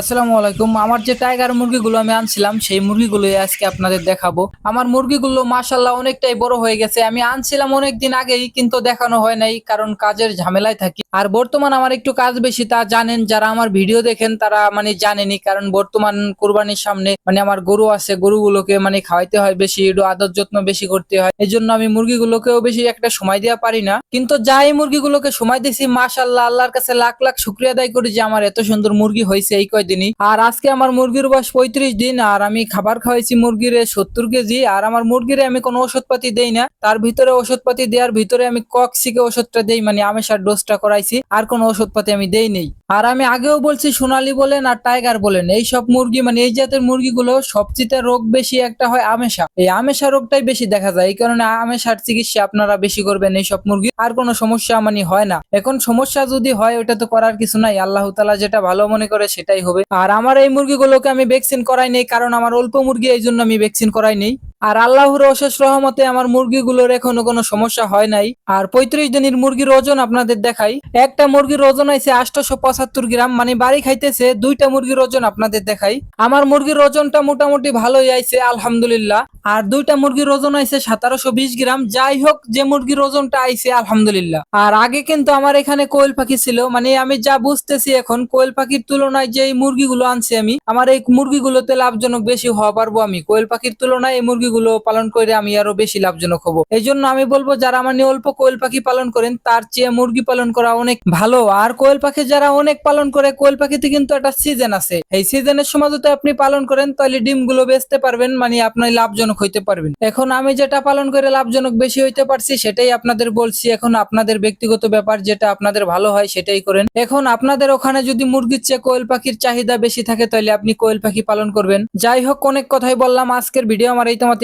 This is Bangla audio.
আসসালামু আলাইকুম। আমার যে টাইগার মুরগিগুলো আমি আনছিলাম, সেই মুরগিগুলো আজকে আপনাদের দেখাবো। আমার মুরগিগুলো মাশাল্লাহ অনেকটাই বড় হয়ে গেছে। আমি আনছিলাম অনেক দিন আগেই, কিন্তু দেখানো হয় নাই, কারণ কাজের ঝামেলায় থাকি। আর বর্তমান আমার একটু কাজ বেশি, তা জানেন, যারা আমার ভিডিও দেখেন, তারা মানে জানেনি, কারণ বর্তমান কোরবানির সামনে মানে আমার গরু আছে, গরুগুলোকে মানে খাওয়াইতে হয় বেশি, একটু আদর যত্ন বেশি করতে হয়। এই জন্য আমি মুরগিগুলোকেও বেশি একটা সময় দেওয়া পারি না। কিন্তু যাই মুরগিগুলোকে সময় দিছি মাশাল্লাহ আল্লাহর কাছে লাখ লাখ শুক্রিয়া আদায় করি যে আমার এত সুন্দর মুরগি হয়েছে, এই কয়দিনই আর আজকে আমার মুরগির বয়স পঁয়ত্রিশ দিন, আর আমি খাবার খাওয়াইছি মুরগিরে সত্তর কেজি, আর আমার মুরগিরে আমি কোনো ওষুধপাতি দেই না। তার ভিতরে ওষুধপাতি দেওয়ার ভিতরে আমি কক্সিকে ওষুধটা দেই মানে আমেশার ডোজটা করাইছি, আর কোনো ওষুধপাতি আমি দেই নেই। আর আমি আগেও বলছি, সোনালি বলেন আর টাইগার বলেন এই সব মুরগি মানে এই জাতের মুরগিগুলো সবচেয়ে রোগ বেশি একটা হয় আমেশা। এই আমেশা রোগটাই বেশি দেখা যায়, এই কারণে আমেশার চিকিৎসা আপনারা বেশি করবেন এই সব মুরগি, আর কোনো সমস্যা মানে হয় না। এখন সমস্যা যদি হয়, ওটা তো করার কিছু নাই, আল্লাহ তালা যেটা ভালো মনে করে সেটাই হবে। আর আমার এই মুরগিগুলোকে আমি ভ্যাকসিন করাই নেই, কারণ আমার অল্প মুরগি, এই জন্য আমি ভ্যাকসিন করাই নেই। আর আল্লাহর অশেষ রহমতে আমার মুরগিগুলোর এখনও কোনো সমস্যা হয় নাই। আর পঁয়ত্রিশ দিনের মুরগির ওজন আপনাদের দেখাই। একটা মুরগির ওজন আইছে আটশোশো পঁচাত্তর গ্রাম মানে বাড়ি খাইতেছে দুইটা মুরগির ওজন আপনাদের দেখাই। আমার মুরগির ওজনটা মোটামুটি ভালোই আইছে, আলহামদুলিল্লাহ। আর দুইটা মুরগির ওজন আইছে সতেরোশো বিশ গ্রাম, যাই হোক, যে মুরগির ওজনটা আইছে, আলহামদুলিল্লাহ। আর আগে কিন্তু আমার এখানে কোয়েল পাখি ছিল মানে আমি যা বুঝতেছি এখন, কোয়েল পাখির তুলনায় যে মুরগিগুলো আনছি আমি, আমার এই মুরগিগুলোতে লাভজনক বেশি হওয়া পারব আমি। কোয়েল পাখির তুলনায় এই মুরগিগুলো পালন করে আমি আরও বেশি লাভজনক হব। এই জন্য আমি বলব, যারা মানে অল্প কোয়েল পাখি পালন করেন, তার চেয়ে মুরগি পালন করা অনেক ভালো। আর কোয়েল পাখি যারা অনেক পালন করে, কোয়েল পাখিতে কিন্তু একটা সিজন আছে। এই সিজনের সময় যদি আপনি পালন করেন, তাহলে ডিমগুলো বেচতে পারবেন মানে আপনি লাভজনক হইতে পারবেন। এখন আমি যেটা পালন করে লাভজনক বেশি হইতে পারছি, সেটাই আপনাদের বলছি। এখন আপনাদের ব্যক্তিগত ব্যাপার, যেটা আপনাদের ভালো হয়, সেটাই করেন। এখন আপনাদের ওখানে যদি মুরগির চেয়ে কোয়েল পাখির চাহিদা বেশি থাকে, তাহলে আপনি কোয়েল পাখি পালন করবেন। যাই হোক, অনেক কথাই বললাম। আজকের ভিডিও আমার এই তোমাতে